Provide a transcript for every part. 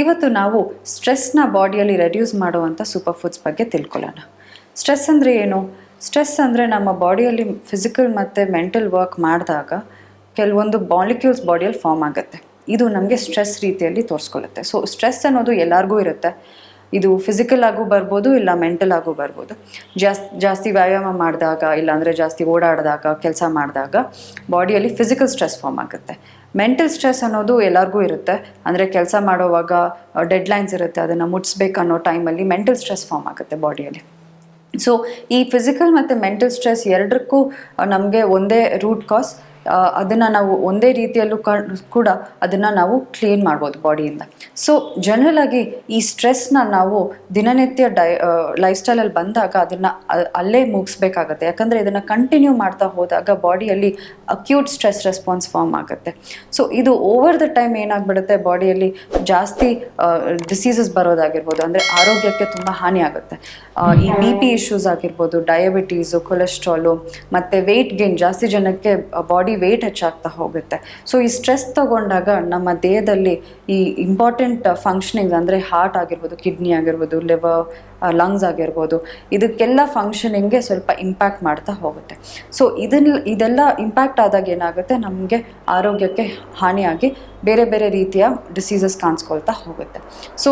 ಇವತ್ತು ನಾವು ಸ್ಟ್ರೆಸ್ನ ಬಾಡಿಯಲ್ಲಿ ರೆಡ್ಯೂಸ್ ಮಾಡುವಂಥ ಸೂಪರ್ ಫುಡ್ಸ್ ಬಗ್ಗೆ ತಿಳ್ಕೊಳ್ಳೋಣ. ಸ್ಟ್ರೆಸ್ ಅಂದರೆ ಏನು? ಸ್ಟ್ರೆಸ್ ಅಂದರೆ ನಮ್ಮ ಬಾಡಿಯಲ್ಲಿ ಫಿಸಿಕಲ್ ಮತ್ತು ಮೆಂಟಲ್ ವರ್ಕ್ ಮಾಡಿದಾಗ ಕೆಲವೊಂದು ಮಾಲಿಕ್ಯೂಲ್ಸ್ ಬಾಡಿಯಲ್ಲಿ ಫಾರ್ಮ್ ಆಗುತ್ತೆ. ಇದು ನಮಗೆ ಸ್ಟ್ರೆಸ್ ರೀತಿಯಲ್ಲಿ ತೋರಿಸ್ಕೊಳ್ಳುತ್ತೆ ಸೊ ಸ್ಟ್ರೆಸ್ ಅನ್ನೋದು ಎಲ್ಲರಿಗೂ ಇರುತ್ತೆ. ಇದು ಫಿಸಿಕಲ್ ಆಗೂ ಬರ್ಬೋದು ಇಲ್ಲ ಮೆಂಟಲ್ ಆಗೂ ಬರ್ಬೋದು. ಜಾಸ್ತಿ ಜಾಸ್ತಿ ವ್ಯಾಯಾಮ ಮಾಡಿದಾಗ ಇಲ್ಲಾಂದರೆ ಜಾಸ್ತಿ ಓಡಾಡಿದಾಗ, ಕೆಲಸ ಮಾಡಿದಾಗ ಬಾಡಿಯಲ್ಲಿ ಫಿಸಿಕಲ್ ಸ್ಟ್ರೆಸ್ ಫಾರ್ಮ್ ಆಗುತ್ತೆ. ಮೆಂಟಲ್ ಸ್ಟ್ರೆಸ್ ಅನ್ನೋದು ಎಲ್ಲರಿಗೂ ಇರುತ್ತೆ. ಅಂದರೆ ಕೆಲಸ ಮಾಡೋವಾಗ ಡೆಡ್ಲೈನ್ಸ್ ಇರುತ್ತೆ, ಅದನ್ನು ಮುಟ್ಸ್ಬೇಕು ಅನ್ನೋ ಟೈಮಲ್ಲಿ ಮೆಂಟಲ್ ಸ್ಟ್ರೆಸ್ ಫಾರ್ಮ್ ಆಗುತ್ತೆ ಬಾಡಿಯಲ್ಲಿ ಸೊ ಈ ಫಿಸಿಕಲ್ ಮತ್ತು ಮೆಂಟಲ್ ಸ್ಟ್ರೆಸ್ ಎರಡಕ್ಕೂ ನಮಗೆ ಒಂದೇ ರೂಟ್ ಕಾಸ್ ಅದನ್ನು ನಾವು ಒಂದೇ ರೀತಿಯಲ್ಲೂ ಕೂಡ ಅದನ್ನು ನಾವು ಕ್ಲೀನ್ ಮಾಡ್ಬೋದು ಬಾಡಿಯಿಂದ ಸೊ ಜನರಲ್ ಆಗಿ ಈ ಸ್ಟ್ರೆಸ್ನ ನಾವು ದಿನನಿತ್ಯ ಡೈ ಲೈಫ್ ಸ್ಟೈಲಲ್ಲಿ ಬಂದಾಗ ಅದನ್ನು ಅಲ್ಲೇ ಮುಗಿಸ್ಬೇಕಾಗತ್ತೆ. ಯಾಕಂದರೆ ಇದನ್ನು ಕಂಟಿನ್ಯೂ ಮಾಡ್ತಾ ಹೋದಾಗ ಬಾಡಿಯಲ್ಲಿ ಅಕ್ಯೂಟ್ ಸ್ಟ್ರೆಸ್ ರೆಸ್ಪಾನ್ಸ್ ಫಾರ್ಮ್ ಆಗುತ್ತೆ. ಸೊ ಇದು ಓವರ್ ದ ಟೈಮ್ ಏನಾಗ್ಬಿಡುತ್ತೆ? ಬಾಡಿಯಲ್ಲಿ ಜಾಸ್ತಿ ಡಿಸೀಸಸ್ ಬರೋದಾಗಿರ್ಬೋದು. ಅಂದರೆ ಆರೋಗ್ಯಕ್ಕೆ ತುಂಬ ಹಾನಿ ಆಗುತ್ತೆ. ಈ ಬಿ ಪಿ ಇಶ್ಯೂಸ್ ಆಗಿರ್ಬೋದು ಡಯಾಬಿಟೀಸು ಕೊಲೆಸ್ಟ್ರಾಲು ಮತ್ತು ವೆಯ್ಟ್ ಗೇನ್ ಜಾಸ್ತಿ ಜನಕ್ಕೆ ಬಾಡಿ ವೆಯ್ಟ್ ಹೆಚ್ಚಾಗ್ತಾ ಹೋಗುತ್ತೆ. ಸೊ ಈ ಸ್ಟ್ರೆಸ್ ತಗೊಂಡಾಗ ನಮ್ಮ ದೇಹದಲ್ಲಿ ಈ ಇಂಪಾರ್ಟೆಂಟ್ ಫಂಕ್ಷನಿಂಗ್ ಅಂದರೆ ಹಾರ್ಟ್ ಆಗಿರ್ಬೋದು ಕಿಡ್ನಿ ಆಗಿರ್ಬೋದು ಲಿವರ್ ಲಂಗ್ಸ್ ಆಗಿರ್ಬೋದು, ಇದಕ್ಕೆಲ್ಲ ಫಂಕ್ಷನಿಂಗ್ಗೆ ಸ್ವಲ್ಪ ಇಂಪ್ಯಾಕ್ಟ್ ಮಾಡ್ತಾ ಹೋಗುತ್ತೆ. ಸೊ ಇದನ್ನ ಇದೆಲ್ಲ ಇಂಪ್ಯಾಕ್ಟ್ ಆದಾಗ ಏನಾಗುತ್ತೆ? ನಮಗೆ ಆರೋಗ್ಯಕ್ಕೆ ಹಾನಿಯಾಗಿ ಬೇರೆ ಬೇರೆ ರೀತಿಯ ಡಿಸೀಸಸ್ ಕಾಣಿಸ್ಕೊಳ್ತಾ ಹೋಗುತ್ತೆ. ಸೊ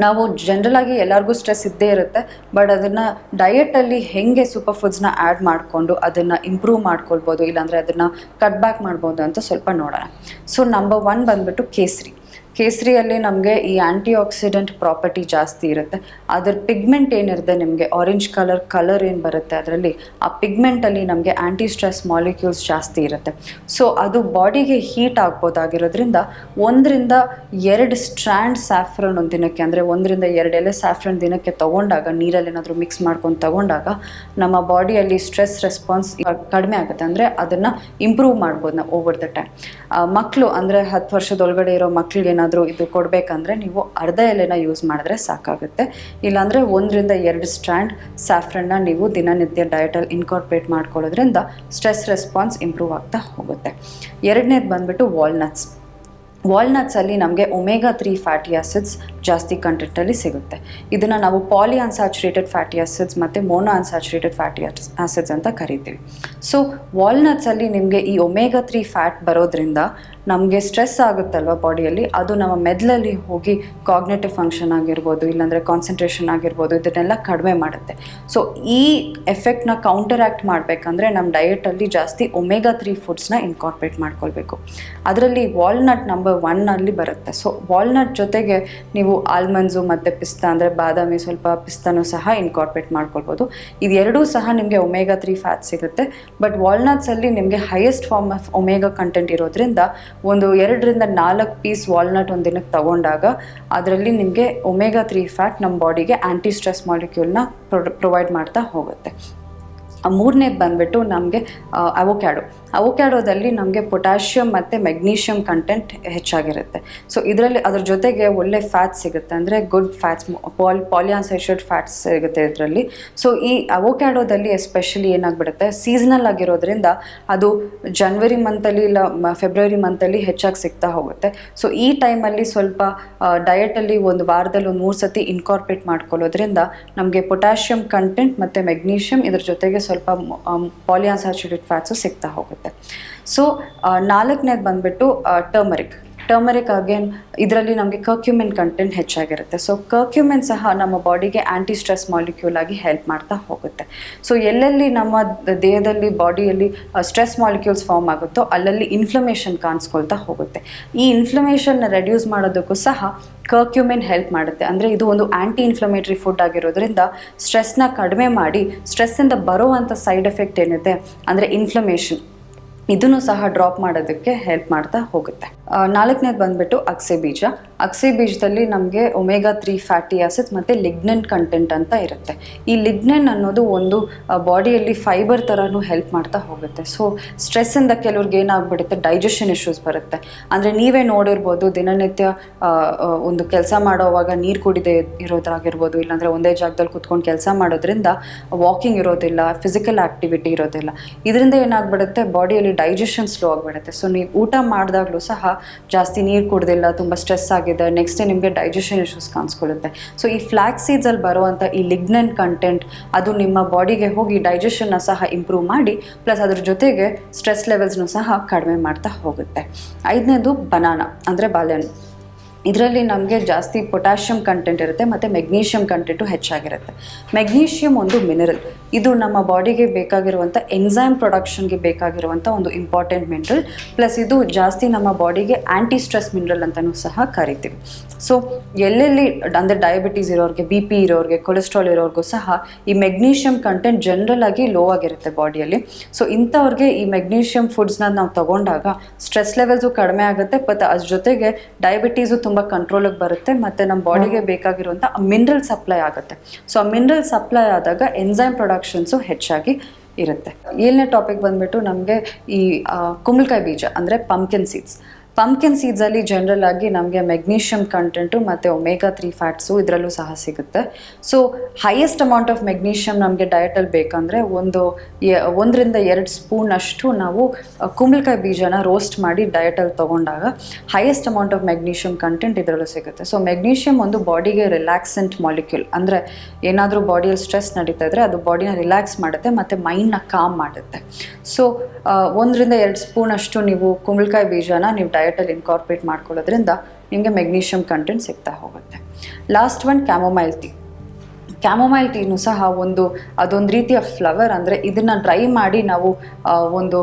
ನಾವು ಜನರಲ್ ಆಗಿ ಎಲ್ಲರಿಗೂ ಸ್ಟ್ರೆಸ್ ಇದ್ದೇ ಇರುತ್ತೆ ಬಟ್ ಅದನ್ನು ಡಯೆಟಲ್ಲಿ ಹೇಗೆ ಸೂಪರ್ ಫುಡ್ಸ್ನ ಆ್ಯಡ್ ಮಾಡಿಕೊಂಡು ಅದನ್ನು ಇಂಪ್ರೂವ್ ಮಾಡ್ಕೊಳ್ಬೋದು, ಇಲ್ಲಾಂದರೆ ಅದನ್ನು ಕಟ್ ಬ್ಯಾಕ್ ಮಾಡ್ಬೋದು ಅಂತ ಸ್ವಲ್ಪ ನೋಡೋಣ. ಸೊ ನಂಬರ್ ಒನ್ ಬಂದ್ಬಿಟ್ಟು ಕೇಸರಿ. ಕೇಸರಿಯಲ್ಲಿ ನಮಗೆ ಈ ಆ್ಯಂಟಿ ಆಕ್ಸಿಡೆಂಟ್ ಪ್ರಾಪರ್ಟಿ ಜಾಸ್ತಿ ಇರುತ್ತೆ. ಅದ್ರ ಪಿಗ್ಮೆಂಟ್ ಏನಿರುತ್ತೆ ನಿಮಗೆ? ಆರೆಂಜ್ ಕಲರ್ ಕಲರ್ ಏನು ಬರುತ್ತೆ ಅದರಲ್ಲಿ? ಆ ಪಿಗ್ಮೆಂಟಲ್ಲಿ ನಮಗೆ ಆ್ಯಂಟಿ ಸ್ಟ್ರೆಸ್ ಮಾಲಿಕ್ಯೂಲ್ಸ್ ಜಾಸ್ತಿ ಇರುತ್ತೆ. ಸೊ ಅದು ಬಾಡಿಗೆ ಹೀಟ್ ಆಗ್ಬೋದಾಗಿರೋದ್ರಿಂದ ಒಂದರಿಂದ ಎರಡು ಸ್ಟ್ರ್ಯಾಂಡ್ ಸ್ಯಾಫ್ರನ್ ಒಂದು ದಿನಕ್ಕೆ, ಅಂದರೆ ಒಂದರಿಂದ ಎರಡು ಎಲೆ ಸ್ಯಾಫ್ರನ್ ದಿನಕ್ಕೆ ತೊಗೊಂಡಾಗ, ನೀರಲ್ಲಿ ಏನಾದರೂ ಮಿಕ್ಸ್ ಮಾಡ್ಕೊಂಡು ತಗೊಂಡಾಗ ನಮ್ಮ ಬಾಡಿಯಲ್ಲಿ ಸ್ಟ್ರೆಸ್ ರೆಸ್ಪಾನ್ಸ್ ಕಡಿಮೆ ಆಗುತ್ತೆ. ಅಂದರೆ ಅದನ್ನು ಇಂಪ್ರೂವ್ ಮಾಡ್ಬೋದು ನಾವು ಓವರ್ ದ ಟೈಮ್ ಮಕ್ಕಳು ಅಂದರೆ ಹತ್ತು ವರ್ಷದೊಳಗಡೆ ಇರೋ ಮಕ್ಳಿಗೆ ಏನಾದರೂ ಇದು ಕೊಡಬೇಕಂದ್ರೆ ನೀವು ಅರ್ಧ ಎಲೆನ ಯೂಸ್ ಮಾಡಿದ್ರೆ ಸಾಕಾಗುತ್ತೆ. ಇಲ್ಲಾಂದರೆ ಒಂದರಿಂದ ಎರಡು ಸ್ಟ್ಯಾಂಡ್ ಸ್ಯಾಫ್ರನ್ನ ನೀವು ದಿನನಿತ್ಯ ಡಯಟಲ್ಲಿ ಇನ್ಕಾರ್ಪೊರೇಟ್ ಮಾಡ್ಕೊಳ್ಳೋದ್ರಿಂದ ಸ್ಟ್ರೆಸ್ ರೆಸ್ಪಾನ್ಸ್ ಇಂಪ್ರೂವ್ ಆಗ್ತಾ ಹೋಗುತ್ತೆ. ಎರಡನೇದು ಬಂದ್ಬಿಟ್ಟು ವಾಲ್ನಟ್ಸ್. ವಾಲ್ನಟ್ಸಲ್ಲಿ ನಮಗೆ ಒಮೆಗಾ ತ್ರೀ ಫ್ಯಾಟಿ ಆಸಿಡ್ಸ್ ಜಾಸ್ತಿ ಕಂಟೆಂಟಲ್ಲಿ ಸಿಗುತ್ತೆ. ಇದನ್ನು ನಾವು ಪಾಲಿ ಅನ್ಸ್ಯಾಚುರೇಟೆಡ್ ಫ್ಯಾಟಿ ಆಸಿಡ್ಸ್ ಮತ್ತು ಮೋನೋ ಅನ್ಸ್ಯಾಚುರೇಟೆಡ್ ಫ್ಯಾಟಿ ಆಸಿಡ್ಸ್ ಅಂತ ಕರಿತೀವಿ. ಸೊ ವಾಲ್ನಟ್ಸಲ್ಲಿ ನಿಮಗೆ ಈ ಒಮೆಗಾ ತ್ರೀ ಫ್ಯಾಟ್ ಬರೋದ್ರಿಂದ ನಮಗೆ ಸ್ಟ್ರೆಸ್ ಆಗುತ್ತಲ್ವ ಬಾಡಿಯಲ್ಲಿ? ಅದು ನಮ್ಮ ಮೆದಲಲ್ಲಿ ಹೋಗಿ ಕಾಗ್ನೇಟಿವ್ ಫಂಕ್ಷನ್ ಆಗಿರ್ಬೋದು, ಇಲ್ಲಾಂದರೆ ಕಾನ್ಸಂಟ್ರೇಷನ್ ಆಗಿರ್ಬೋದು, ಇದನ್ನೆಲ್ಲ ಕಡಿಮೆ ಮಾಡುತ್ತೆ. ಸೊ ಈ ಎಫೆಕ್ಟ್ನ ಕೌಂಟರ್ ಆ್ಯಕ್ಟ್ ಮಾಡಬೇಕಂದ್ರೆ ನಮ್ಮ ಡಯೆಟಲ್ಲಿ ಜಾಸ್ತಿ ಒಮೆಗಾ ತ್ರೀ ಫುಡ್ಸ್ನ ಇನ್ಕಾರ್ಪೊರೇಟ್ ಮಾಡ್ಕೊಳ್ಬೇಕು. ಅದರಲ್ಲಿ ವಾಲ್ನಟ್ ನಂಬರ್ ಒನ್ನಲ್ಲಿ ಬರುತ್ತೆ. ಸೊ ವಾಲ್ನಟ್ ಜೊತೆಗೆ ನೀವು ಆಲ್ಮಂಡ್ಸು ಮತ್ತು ಪಿಸ್ತಾ, ಅಂದರೆ ಬಾದಾಮಿ ಸ್ವಲ್ಪ ಪಿಸ್ತಾನೂ ಸಹ ಇನ್ಕಾರ್ಪೊರೇಟ್ ಮಾಡ್ಕೊಳ್ಬೋದು. ಇದೆರಡೂ ಸಹ ನಿಮಗೆ ಒಮೆಗಾ ತ್ರೀ ಫ್ಯಾಟ್ ಸಿಗುತ್ತೆ. ಬಟ್ ವಾಲ್ನಟ್ಸಲ್ಲಿ ನಿಮಗೆ highest form of omega content ಇರೋದ್ರಿಂದ ಒಂದು ಎರಡರಿಂದ ನಾಲ್ಕು ಪೀಸ್ ವಾಲ್ನಟ್ ಒಂದು ದಿನಕ್ಕೆ ತಗೊಂಡಾಗ ಅದರಲ್ಲಿ ನಿಮಗೆ ಒಮೆಗಾ ತ್ರೀ ಫ್ಯಾಟ್ ನಮ್ಮ ಬಾಡಿಗೆ ಆ್ಯಂಟಿ ಸ್ಟ್ರೆಸ್ ಮಾಲಿಕ್ಯೂಲ್ನ ಪ್ರೊವೈಡ್ ಮಾಡ್ತಾ ಹೋಗುತ್ತೆ. ಮೂರನೇದು ಬಂದ್ಬಿಟ್ಟು ನಮಗೆ ಅವೊಕ್ಯಾಡೋ. ಅವೊಕ್ಯಾಡೋದಲ್ಲಿ ನಮಗೆ ಪೊಟ್ಯಾಷಿಯಮ್ ಮತ್ತು ಮೆಗ್ನೀಷಿಯಮ್ ಕಂಟೆಂಟ್ ಹೆಚ್ಚಾಗಿರುತ್ತೆ. ಸೊ ಇದರಲ್ಲಿ ಅದ್ರ ಜೊತೆಗೆ ಒಳ್ಳೆ ಫ್ಯಾಟ್ಸ್ ಸಿಗುತ್ತೆ. ಅಂದರೆ ಗುಡ್ ಫ್ಯಾಟ್ಸ್ ಪಾಲ್ ಪಾಲಿಯಾನ್ಸೈಷಡ್ ಫ್ಯಾಟ್ಸ್ ಸಿಗುತ್ತೆ ಇದರಲ್ಲಿ. ಸೊ ಈ ಅವೊಕ್ಯಾಡೋದಲ್ಲಿ ಎಸ್ಪೆಷಲಿ ಏನಾಗ್ಬಿಡುತ್ತೆ? ಸೀಸನಲ್ ಆಗಿರೋದ್ರಿಂದ ಅದು ಜನ್ವರಿ ಮಂತಲ್ಲಿ ಇಲ್ಲ ಫೆಬ್ರವರಿ ಮಂತಲ್ಲಿ ಹೆಚ್ಚಾಗಿ ಸಿಗ್ತಾ ಹೋಗುತ್ತೆ. ಸೊ ಈ ಟೈಮಲ್ಲಿ ಸ್ವಲ್ಪ ಡಯಟಲ್ಲಿ ಒಂದು ವಾರದಲ್ಲಿ ಒಂದು ಮೂರು ಸತಿ ಇನ್ಕಾರ್ಪೊರೇಟ್ ಮಾಡ್ಕೊಳ್ಳೋದ್ರಿಂದ ನಮಗೆ ಪೊಟ್ಯಾಷಿಯಮ್ ಕಂಟೆಂಟ್ ಮತ್ತು ಮೆಗ್ನೀಷಿಯಮ್ ಇದ್ರ ಜೊತೆಗೆ ಸ್ವಲ್ಪ ಪಾಲಿಯಾನ್ಸ್ಯಾಚುರೇಟ್ ಫ್ಯಾಟ್ಸು ಸಿಗ್ತಾ ಹೋಗುತ್ತೆ. ಸೊ ನಾಲ್ಕನೇದು ಬಂದ್ಬಿಟ್ಟು ಟರ್ಮರಿಕ್ ಟರ್ಮರಿಕ್ ಅಗೇನ್ ಇದರಲ್ಲಿ ನಮಗೆ ಕರ್ಕ್ಯುಮೆನ್ ಕಂಟೆಂಟ್ ಹೆಚ್ಚಾಗಿರುತ್ತೆ. ಸೊ ಕರ್ಕ್ಯುಮೆನ್ ಸಹ ನಮ್ಮ ಬಾಡಿಗೆ ಆ್ಯಂಟಿ ಸ್ಟ್ರೆಸ್ ಮಾಲಿಕ್ಯೂಲ್ ಆಗಿ ಹೆಲ್ಪ್ ಮಾಡ್ತಾ ಹೋಗುತ್ತೆ. ಸೊ ಎಲ್ಲೆಲ್ಲಿ ನಮ್ಮ ದೇಹದಲ್ಲಿ ಬಾಡಿಯಲ್ಲಿ ಸ್ಟ್ರೆಸ್ ಮಾಲಿಕ್ಯೂಲ್ಸ್ ಫಾರ್ಮ್ ಆಗುತ್ತೋ ಅಲ್ಲಲ್ಲಿ ಇನ್ಫ್ಲಮೇಷನ್ ಕಾಣಿಸ್ಕೊಳ್ತಾ ಹೋಗುತ್ತೆ. ಈ ಇನ್ಫ್ಲಮೇಷನ್ನ ರೆಡ್ಯೂಸ್ ಮಾಡೋದಕ್ಕೂ ಸಹ ಕರ್ಕ್ಯುಮೆನ್ ಹೆಲ್ಪ್ ಮಾಡುತ್ತೆ. ಅಂದರೆ ಇದು ಒಂದು ಆ್ಯಂಟಿ ಇನ್ಫ್ಲಮೇಟ್ರಿ ಫುಡ್ ಆಗಿರೋದ್ರಿಂದ ಸ್ಟ್ರೆಸ್ನ ಕಡಿಮೆ ಮಾಡಿ ಸ್ಟ್ರೆಸ್ಸಿಂದ ಬರುವಂಥ ಸೈಡ್ ಎಫೆಕ್ಟ್ ಏನಿದೆ, ಅಂದರೆ ಇನ್ಫ್ಲಮೇಷನ್ ಇದನ್ನು ಸಹ ಡ್ರಾಪ್ ಮಾಡೋದಕ್ಕೆ ಹೆಲ್ಪ್ ಮಾಡ್ತಾ ಹೋಗುತ್ತೆ. ನಾಲ್ಕನೇದು ಬಂದ್ಬಿಟ್ಟು ಅಗಸೆ ಬೀಜ. ಅಕ್ಸೆ ಬೀಜದಲ್ಲಿ ನಮಗೆ ಒಮೆಗಾ ತ್ರೀ ಫ್ಯಾಟಿ ಆಸಿಡ್ ಮತ್ತು ಲಿಗ್ನೆನ್ ಕಂಟೆಂಟ್ ಅಂತ ಇರುತ್ತೆ. ಈ ಲಿಗ್ನೆನ್ ಅನ್ನೋದು ಒಂದು ಬಾಡಿಯಲ್ಲಿ ಫೈಬರ್ ಥರನೂ ಹೆಲ್ಪ್ ಮಾಡ್ತಾ ಹೋಗುತ್ತೆ. ಸೊ ಸ್ಟ್ರೆಸ್ಸಿಂದ ಕೆಲವ್ರಿಗೆ ಏನಾಗ್ಬಿಡುತ್ತೆ? ಡೈಜೆಷನ್ ಇಶ್ಯೂಸ್ ಬರುತ್ತೆ. ಅಂದರೆ ನೀವೇ ನೋಡಿರ್ಬೋದು, ದಿನನಿತ್ಯ ಒಂದು ಕೆಲಸ ಮಾಡೋವಾಗ ನೀರು ಕುಡಿದೇ ಇರೋದಾಗಿರ್ಬೋದು ಇಲ್ಲಾಂದರೆ ಒಂದೇ ಜಾಗದಲ್ಲಿ ಕುತ್ಕೊಂಡು ಕೆಲಸ ಮಾಡೋದ್ರಿಂದ ವಾಕಿಂಗ್ ಇರೋದಿಲ್ಲ, ಫಿಸಿಕಲ್ ಆ್ಯಕ್ಟಿವಿಟಿ ಇರೋದಿಲ್ಲ. ಇದರಿಂದ ಏನಾಗ್ಬಿಡುತ್ತೆ? ಬಾಡಿಯಲ್ಲಿ ಡೈಜೆಷನ್ ಸ್ಲೋ ಆಗಿಬಿಡುತ್ತೆ. ಸೊ, ನೀವು ಊಟ ಮಾಡಿದಾಗಲೂ ಸಹ ಜಾಸ್ತಿ ನೀರು ಕುಡ್ದಿಲ್ಲ, ತುಂಬ ಸ್ಟ್ರೆಸ್ ಆಗಿದೆ ನೆಕ್ಸ್ಟ್ ಡೇ ನಿಮಗೆ ಡೈಜೆಷನ್ ಇಶ್ಯೂಸ್ ಕಾಣಿಸ್ಕೊಳ್ಳುತ್ತೆ. ಸೊ ಈ ಫ್ಲ್ಯಾಕ್ ಸೀಡ್ಸಲ್ಲಿ ಬರುವಂಥ ಈ ಲಿಗ್ನನ್ ಕಂಟೆಂಟ್ ಅದು ನಿಮ್ಮ ಬಾಡಿಗೆ ಹೋಗಿ ಡೈಜೆಷನ್ನ ಸಹ ಇಂಪ್ರೂವ್ ಮಾಡಿ ಪ್ಲಸ್ ಅದ್ರ ಜೊತೆಗೆ ಸ್ಟ್ರೆಸ್ ಲೆವೆಲ್ಸ್ನೂ ಸಹ ಕಡಿಮೆ ಮಾಡ್ತಾ ಹೋಗುತ್ತೆ. ಐದನೇದು ಬನಾನಾ ಅಂದರೆ ಬಾಳೆಹಣ್ಣು. ಇದರಲ್ಲಿ ನಮಗೆ ಜಾಸ್ತಿ ಪೊಟ್ಯಾಷಿಯಂ ಕಂಟೆಂಟ್ ಇರುತ್ತೆ, ಮತ್ತು ಮೆಗ್ನೀಷಿಯಂ ಕಂಟೆಂಟು ಹೆಚ್ಚಾಗಿರುತ್ತೆ. ಮೆಗ್ನೀಷಿಯಂ ಒಂದು ಮಿನರಲ್ ಇದು ನಮ್ಮ ಬಾಡಿಗೆ ಬೇಕಾಗಿರುವಂಥ ಎನ್ಸೈಮ್ ಪ್ರೊಡಕ್ಷನ್ಗೆ ಬೇಕಾಗಿರುವಂಥ ಒಂದು ಇಂಪಾರ್ಟೆಂಟ್ ಮಿನರಲ್ ಪ್ಲಸ್ ಇದು ಜಾಸ್ತಿ ನಮ್ಮ ಬಾಡಿಗೆ ಆ್ಯಂಟಿ ಸ್ಟ್ರೆಸ್ ಮಿನರಲ್ ಅಂತಲೂ ಸಹ ಕರಿತೀವಿ. ಸೊ ಎಲ್ಲೆಲ್ಲಿ ಅಂದರೆ ಡಯಾಬಿಟೀಸ್ ಇರೋರಿಗೆ ಬಿ ಪಿ ಇರೋರಿಗೆ ಕೊಲೆಸ್ಟ್ರಾಲ್ ಇರೋರಿಗೂ ಸಹ ಈ ಮೆಗ್ನೀಷಿಯಮ್ ಕಂಟೆಂಟ್ ಜನರಲ್ ಆಗಿ ಲೋ ಆಗಿರುತ್ತೆ ಬಾಡಿಯಲ್ಲಿ ಸೊ ಇಂಥವ್ರಿಗೆ ಈ ಮೆಗ್ನೀಷಿಯಮ್ ಫುಡ್ಸ್ನ ನಾವು ತಗೊಂಡಾಗ ಸ್ಟ್ರೆಸ್ ಲೆವೆಲ್ಸು ಕಡಿಮೆ ಆಗುತ್ತೆ ಬಟ್ ಅದ್ರ ಜೊತೆಗೆ ಡಯಾಬಿಟೀಸು ತುಂಬ ಕಂಟ್ರೋಲಿಗೆ ಬರುತ್ತೆ ಮತ್ತು ನಮ್ಮ ಬಾಡಿಗೆ ಬೇಕಾಗಿರುವಂಥ ಮಿನರಲ್ ಸಪ್ಲೈ ಆಗುತ್ತೆ. ಸೊ ಆ ಮಿನರಲ್ ಸಪ್ಲೈ ಆದಾಗ ಎನ್ಸೈಮ್ ಪ್ರೊಡಕ್ಷನ್ಸು ಹೆಚ್ಚಾಗಿ ಇರುತ್ತೆ. ಏಳನೇ ಟಾಪಿಕ್ ಬಂದ್ಬಿಟ್ಟು ನಮಗೆ ಈ ಕುಂಬಳಕಾಯಿ ಬೀಜ ಅಂದರೆ ಪಂಪ್ಕಿನ್ ಸೀಡ್ಸ್ ಪಂಪ್ಕಿನ್ ಸೀಡ್ಸಲ್ಲಿ ಜನರಲ್ ಆಗಿ ನಮಗೆ ಮೆಗ್ನೀಷಿಯಮ್ ಕಂಟೆಂಟು ಮತ್ತು ಒಮೇಗಾ ತ್ರೀ ಫ್ಯಾಟ್ಸು ಇದರಲ್ಲೂ ಸಹ ಸಿಗುತ್ತೆ. So highest amount of magnesium ನಮಗೆ ಡಯಟಲ್ಲಿ ಬೇಕಂದರೆ ಒಂದು ಒಂದರಿಂದ ಎರಡು ಸ್ಪೂನ್ ಅಷ್ಟು ನಾವು ಕುಂಬಳಕಾಯಿ ಬೀಜನ ರೋಸ್ಟ್ ಮಾಡಿ ಡಯಟಲ್ಲಿ ತೊಗೊಂಡಾಗ highest amount of magnesium content ಇದರಲ್ಲೂ ಸಿಗುತ್ತೆ. ಸೊ ಮೆಗ್ನೀಷಿಯಮ್ ಒಂದು ಬಾಡಿಗೆ ರಿಲ್ಯಾಕ್ಸೆಂಟ್ ಮಾಲಿಕ್ಯೂಲ್ ಅಂದರೆ ಏನಾದರೂ ಬಾಡಿಯಲ್ಲಿ ಸ್ಟ್ರೆಸ್ ನಡೀತಾ ಇದ್ದರೆ ಅದು ಬಾಡಿನ ರಿಲ್ಯಾಕ್ಸ್ ಮಾಡುತ್ತೆ, ಮತ್ತು ಮೈಂಡ್ನ ಕಾಮ್ ಮಾಡುತ್ತೆ. ಸೊ ಒಂದರಿಂದ ಎರಡು ಸ್ಪೂನ್ ಅಷ್ಟು ನೀವು ಕುಂಬಳಕಾಯಿ ಬೀಜನ ನೀವು ಡಯಟಲ್ಲಿ ಇನ್ಕಾರ್ಪೊರೇಟ್ ಮಾಡ್ಕೊಳ್ಳೋದ್ರಿಂದ ನಿಮಗೆ ಮೆಗ್ನೀಷಿಯಂ ಕಂಟೆಂಟ್ ಸಿಗ್ತಾ ಹೋಗುತ್ತೆ. Last one chamomile tea chamomile ಟೀನು ಸಹ ಒಂದು, ಅದೊಂದು ರೀತಿಯ ಫ್ಲವರ್ ಅಂದರೆ ಇದನ್ನು ಡ್ರೈ ಮಾಡಿ ನಾವು ಒಂದು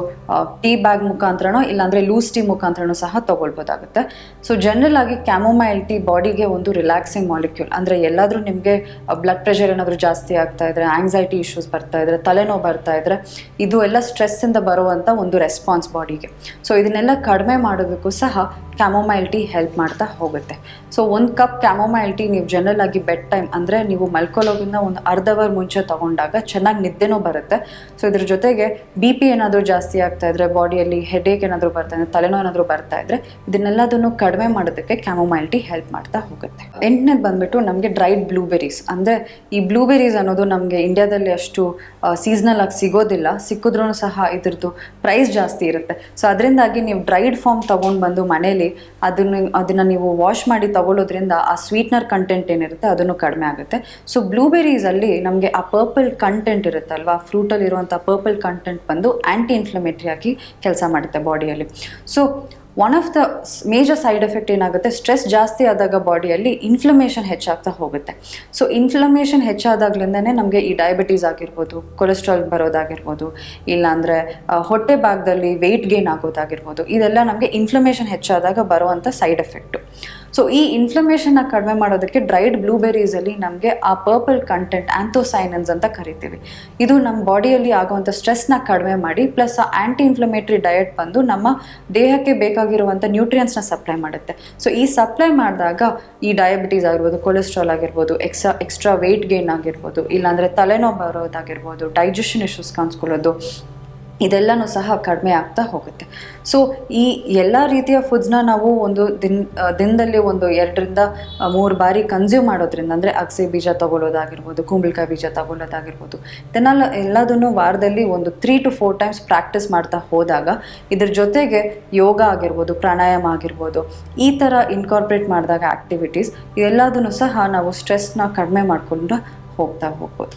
ಟೀ ಬ್ಯಾಗ್ ಮುಖಾಂತರನೋ ಇಲ್ಲಾಂದರೆ ಲೂಸ್ ಟೀ ಮುಖಾಂತರನೋ ಸಹ ತೊಗೊಳ್ಬೋದಾಗುತ್ತೆ. ಸೊ ಜನರಲ್ ಆಗಿ ಕ್ಯಾಮೊಮೈಲ್ ಟೀ ಬಾಡಿಗೆ ಒಂದು ರಿಲ್ಯಾಕ್ಸಿಂಗ್ ಮಾಲಿಕ್ಯೂಲ್ ಅಂದರೆ ಎಲ್ಲಾದರೂ ನಿಮಗೆ ಬ್ಲಡ್ ಪ್ರೆಷರ್ ಏನಾದರೂ ಜಾಸ್ತಿ ಆಗ್ತಾ ಇದ್ರೆ ಆಂಗ್ಸೈಟಿ ಇಶ್ಯೂಸ್ ಬರ್ತಾ ಇದ್ರೆ, ತಲೆನೋವು ಬರ್ತಾ ಇದ್ರೆ, ಇದು ಎಲ್ಲ ಸ್ಟ್ರೆಸ್ಸಿಂದ ಬರುವಂಥ ಒಂದು ರೆಸ್ಪಾನ್ಸ್ ಬಾಡಿಗೆ. ಸೊ ಇದನ್ನೆಲ್ಲ ಕಡಿಮೆ ಮಾಡೋದಕ್ಕೂ ಸಹ ಕ್ಯಾಮೊಮೈಲ್ ಟೀ ಹೆಲ್ಪ್ ಮಾಡ್ತಾ ಹೋಗುತ್ತೆ. ಸೊ ಒಂದು ಕಪ್ ಕ್ಯಾಮೊಮೈಲ್ ಟೀ ನೀವು ಜನರಲ್ ಆಗಿ ಬೆಡ್ ಟೈಮ್ ಅಂದರೆ ನೀವು ಮಲ್ಕೊಳ್ಳೋದ್ರಿಂದ ಒಂದು ಅರ್ಧ ಅವರ್ ಮುಂಚೆ ತಗೊಂಡಾಗ ಚೆನ್ನಾಗಿ ನಿದ್ದೆನೂ ಬರುತ್ತೆ. ಸೊ ಇದ್ರ ಜೊತೆಗೆ ಬಿ ಪಿ ಏನಾದರೂ ಜಾಸ್ತಿ ಆಗ್ತಾ ಇದ್ರೆ, ಬಾಡಿಯಲ್ಲಿ ಹೆಡೇಕ್ ಏನಾದರೂ ಬರ್ತಾ ಇದ್ರೆ, ತಲೆನೋವು ಏನಾದರೂ ಬರ್ತಾ ಇದ್ರೆ, ಇದನ್ನೆಲ್ಲದನ್ನು ಕಡಿಮೆ ಮಾಡೋದಕ್ಕೆ ಕ್ಯಾಮೊಮೈಲ್ ಟೀ ಹೆಲ್ಪ್ ಮಾಡ್ತಾ ಹೋಗುತ್ತೆ. ಎಂಟನೇದು ಬಂದ್ಬಿಟ್ಟು ನಮಗೆ ಡ್ರೈಡ್ ಬ್ಲೂಬೆರೀಸ್. ಅಂದರೆ ಈ ಬ್ಲೂಬೆರೀಸ್ ಅನ್ನೋದು ನಮಗೆ ಇಂಡಿಯಾದಲ್ಲಿ ಅಷ್ಟು ಸೀಸ್ನಲ್ ಆಗಿ ಸಿಗೋದಿಲ್ಲ. ಸಿಕ್ಕಿದ್ರೂ ಸಹ ಇದ್ರದ್ದು ಪ್ರೈಸ್ ಜಾಸ್ತಿ ಇರುತ್ತೆ. ಸೊ ಅದರಿಂದಾಗಿ ನೀವು ಡ್ರೈಡ್ ಫಾರ್ಮ್ ತೊಗೊಂಡು ಬಂದು ಮನೇಲಿ ಅದನ್ನು ಅದನ್ನು ನೀವು ವಾಶ್ ಮಾಡಿ ತಗೊಳ್ಳೋದ್ರಿಂದ ಆ ಸ್ವೀಟ್ನರ್ ಕಂಟೆಂಟ್ ಏನಿರುತ್ತೆ ಅದನ್ನು ಕಡಿಮೆ ಆಗುತ್ತೆ. ಸೊ ಬ್ಲೂಬೆರೀಸಲ್ಲಿ ನಮಗೆ ಆ ಪರ್ಪಲ್ ಕಂಟೆಂಟ್ ಇರುತ್ತಲ್ವಾ? ಫ್ರೂಟಲ್ಲಿ ಇರುವಂಥ ಪರ್ಪಲ್ ಕಂಟೆಂಟ್ ಬಂದು ಆ್ಯಂಟಿ ಇನ್ಫ್ಲಮೇಟ್ರಿ ಆಗಿ ಕೆಲಸ ಮಾಡುತ್ತೆ ಬಾಡಿಯಲ್ಲಿ so one of the major side effect ಏನಾಗುತ್ತೆ? ಸ್ಟ್ರೆಸ್ ಜಾಸ್ತಿ ಆದಾಗ ಬಾಡಿಯಲ್ಲಿ ಇನ್ಫ್ಲಮೇಷನ್ ಹೆಚ್ಚಾಗ್ತಾ ಹೋಗುತ್ತೆ. ಸೊ ಇನ್ಫ್ಲಮೇಷನ್ ಹೆಚ್ಚಾದಾಗ್ಲಿಂದನೇ ನಮಗೆ ಈ ಡಯಾಬಿಟೀಸ್ ಆಗಿರ್ಬೋದು ಕೊಲೆಸ್ಟ್ರಾಲ್ ಬರೋದಾಗಿರ್ಬೋದು, ಇಲ್ಲಾಂದರೆ ಹೊಟ್ಟೆ ಭಾಗದಲ್ಲಿ ವೆಯ್ಟ್ ಗೇನ್ ಆಗೋದಾಗಿರ್ಬೋದು, ಇದೆಲ್ಲ ನಮಗೆ ಇನ್ಫ್ಲಮೇಷನ್ ಹೆಚ್ಚಾದಾಗ ಬರುವಂಥ ಸೈಡ್ ಎಫೆಕ್ಟು ಸೊ ಈ ಇನ್ಫ್ಲಮೇಷನ್ನ ಕಡಿಮೆ ಮಾಡೋದಕ್ಕೆ ಡ್ರೈಡ್ ಬ್ಲೂಬೆರೀಸಲ್ಲಿ ನಮಗೆ ಆ ಪರ್ಪಲ್ ಕಂಟೆಂಟ್ ಆ್ಯಂಥೋಸೈನನ್ಸ್ ಅಂತ ಕರಿತೀವಿ. ಇದು ನಮ್ಮ ಬಾಡಿಯಲ್ಲಿ ಆಗುವಂಥ ಸ್ಟ್ರೆಸ್ನ ಕಡಿಮೆ ಮಾಡಿ ಪ್ಲಸ್ ಆ ಆ್ಯಂಟಿ ಇನ್ಫ್ಲಮೇಟ್ರಿ ಡಯಟ್ ಬಂದು ನಮ್ಮ ದೇಹಕ್ಕೆ ಬೇಕಾಗಿರುವಂಥ ನ್ಯೂಟ್ರಿಯನ್ಸ್ನ ಸಪ್ಲೈ ಮಾಡುತ್ತೆ. ಸೊ ಈ ಸಪ್ಲೈ ಮಾಡಿದಾಗ ಈ ಡಯಾಬಿಟೀಸ್ ಆಗಿರ್ಬೋದು ಕೊಲೆಸ್ಟ್ರಾಲ್ ಆಗಿರ್ಬೋದು ಎಕ್ಸ್ಟ್ರಾ ಎಕ್ಸ್ಟ್ರಾ ವೆಯ್ಟ್ ಗೇನ್ ಆಗಿರ್ಬೋದು, ಇಲ್ಲಾಂದರೆ ತಲೆನೋವು ಬರೋದಾಗಿರ್ಬೋದು ಡೈಜೆಷನ್ ಇಶ್ಯೂಸ್ ಕಾಣಿಸ್ಕೊಳ್ಳೋದು ಇದೆಲ್ಲನೂ ಸಹ ಕಡಿಮೆ ಆಗ್ತಾ ಹೋಗುತ್ತೆ. ಸೊ ಈ ಎಲ್ಲ ರೀತಿಯ ಫುಡ್ಸ್ನ ನಾವು ಒಂದು ದಿನ ದಿನದಲ್ಲಿ ಒಂದು ಎರಡರಿಂದ ಮೂರು ಬಾರಿ ಕನ್ಸ್ಯೂಮ್ ಮಾಡೋದ್ರಿಂದ, ಅಂದರೆ ಅಗಸೆ ಬೀಜ ತೊಗೊಳ್ಳೋದಾಗಿರ್ಬೋದು, ಕುಂಬಳಕಾಯಿ ಬೀಜ ತೊಗೊಳ್ಳೋದಾಗಿರ್ಬೋದು, ಇದನ್ನೆಲ್ಲ ಎಲ್ಲದನ್ನು ವಾರದಲ್ಲಿ ಒಂದು three to four times practice ಮಾಡ್ತಾ ಹೋದಾಗ, ಇದ್ರ ಜೊತೆಗೆ ಯೋಗ ಆಗಿರ್ಬೋದು, ಪ್ರಾಣಾಯಾಮ ಆಗಿರ್ಬೋದು, ಈ ಥರ ಇನ್ಕಾರ್ಪ್ರೇಟ್ ಮಾಡಿದಾಗ ಆ್ಯಕ್ಟಿವಿಟೀಸ್ ಇದೆಲ್ಲದನ್ನು ಸಹ ನಾವು ಸ್ಟ್ರೆಸ್ನ ಕಡಿಮೆ ಮಾಡಿಕೊಂಡು ಹೋಗ್ತಾ ಹೋಗ್ಬೋದು.